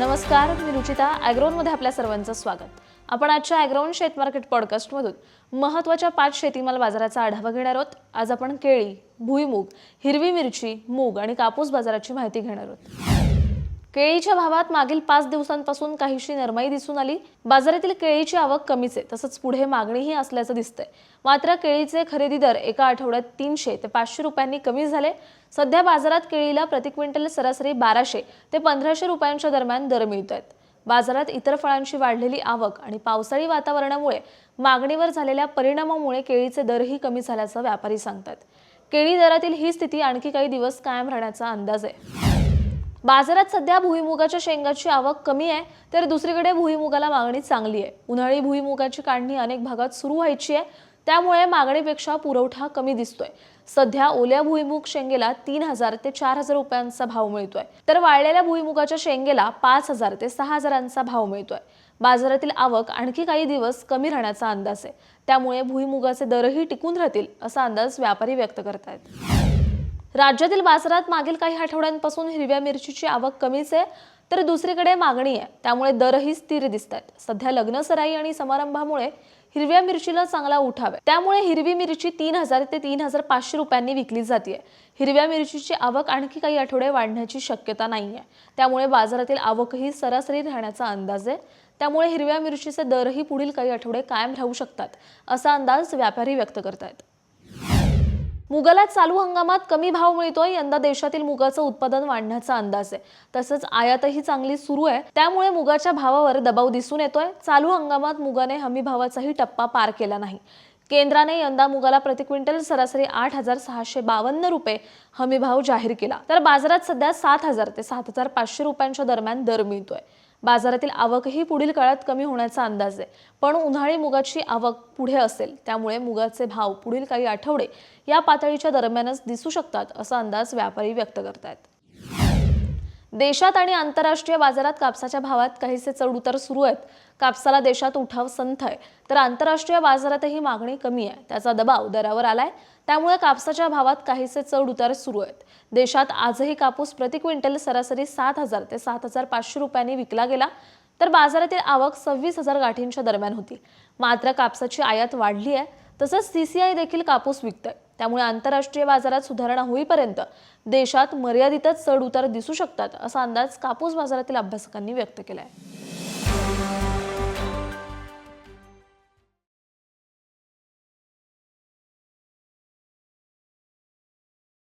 नमस्कार मी रुचिता. ॲग्रोनमध्ये आपल्या सर्वांचं स्वागत. आपण आजच्या ॲग्रोन शेत मार्केट पॉडकास्टमधून महत्त्वाच्या पाच शेतीमाल बाजाराचा आढावा घेणार आहोत. आज आपण केळी भुईमूग हिरवी मिरची मूग आणि कापूस बाजाराची माहिती घेणार आहोत. केळीच्या भावात मागील पाच दिवसांपासून काहीशी नरमाई दिसून आली. बाजारातील केळीची आवक कमीच आहे तसंच पुढे मागणीही असल्याचं दिसतंय. मात्र केळीचे खरेदी दर एका आठवड्यात तीनशे ते पाचशे रुपयांनी कमी झाले. सध्या बाजारात केळीला प्रति क्विंटल सरासरी बाराशे ते पंधराशे रुपयांच्या दरम्यान दर मिळत आहेत बाजारात इतर फळांची वाढलेली आवक आणि पावसाळी वातावरणामुळे मागणीवर झालेल्या परिणामामुळे केळीचे दरही कमी झाल्याचं व्यापारी सांगतात. केळी दरातील ही स्थिती आणखी काही दिवस कायम राहण्याचा अंदाज आहे. बाजारात सध्या भुईमुगाच्या शेंगाची आवक कमी आहे तर दुसरीकडे भुईमुगाला मागणी चांगली आहे. उन्हाळी भुईमुगाची काढणी अनेक भागात सुरू व्हायची आहे त्यामुळे मागणीपेक्षा पुरवठा कमी दिसतोय. सध्या ओल्या भुईमुग शेंगेला तीन हजार ते चार हजार रुपयांचा भाव मिळतोय तर वाळलेल्या भुईमुगाच्या शेंगेला पाच हजार ते सहा हजारांचा भाव मिळतोय. बाजारातील आवक आणखी काही दिवस कमी राहण्याचा अंदाज आहे त्यामुळे भुईमुगाचे दरही टिकून राहतील असा अंदाज व्यापारी व्यक्त करतायत. राज्यातील बाजारात मागील काही आठवड्यांपासून हिरव्या मिरचीची आवक कमीच आहे तर दुसरीकडे मागणी आहे. त्यामुळे दरही स्थिर दिसत आहेत सध्या लग्न सराई आणि समारंभामुळे हिरव्या मिरचीला चांगला उठाव आहे. त्यामुळे हिरवी मिरची तीन हजार ते तीन हजार पाचशे रुपयांनी विकली जाते हिरव्या मिरचीची आवक आणखी काही आठवडे वाढण्याची शक्यता नाही आहे त्यामुळे बाजारातील आवकही सरासरी राहण्याचा अंदाज आहे. त्यामुळे हिरव्या मिरचीचे दरही पुढील काही आठवडे कायम राहू शकतात असा अंदाज व्यापारी व्यक्त करतायत. मुगाला चालू हंगामात कमी भाव मिळतोय. यंदा देशातील मुगाचं उत्पादन वाढण्याचा अंदाज आहे. तसंच आयातही चांगली सुरू आहे. त्यामुळे मुगाच्या भावावर दबाव दिसून येतोय. चालू हंगामात मुगाने हमी भावाचाही टप्पा पार केला नाही. केंद्राने यंदा मुगाला प्रति क्विंटल सरासरी आठ हजार सहाशे बावन्न रुपये हमी भाव जाहीर केला. तर बाजारात सध्या सात हजार ते सात हजार पाचशे रुपयांच्या दरम्यान दर मिळतोय. बाजारातील आवकही पुढील काळात कमी होण्याचा अंदाज आहे. पण उन्हाळी मुगाची आवक पुढे असेल त्यामुळे मुगाचे भाव पुढील काही आठवडे या पातळीच्या दरम्यानच दिसू शकतात असा अंदाज व्यापारी व्यक्त करतायत. देशात आणि आंतरराष्ट्रीय बाजारात कापसाच्या भावात काहीसे चढउतार सुरू आहेत. कापसाला देशात उठाव संथ आहे. तर आंतरराष्ट्रीय बाजारातही मागणी कमी आहे. त्याचा दबाव दरावर आलाय. त्यामुळे कापसाच्या भावात काहीसे चढ उतार सुरू आहेत. देशात आजही कापूस प्रति क्विंटल सरासरी सात हजार ते सात हजार पाचशे रुपयांनी विकला गेला. तर बाजारातील आवक सव्वीस हजार गाठींच्या दरम्यान होती. मात्र कापसाची आयात वाढली आहे. तसंच सीसीआय देखील कापूस विकतंय. त्यामुळे आंतरराष्ट्रीय बाजारात सुधारणा होईपर्यंत देशात मर्यादितच चढ उतार दिसू शकतात असा अंदाज कापूस बाजारातील अभ्यासकांनी व्यक्त केला आहे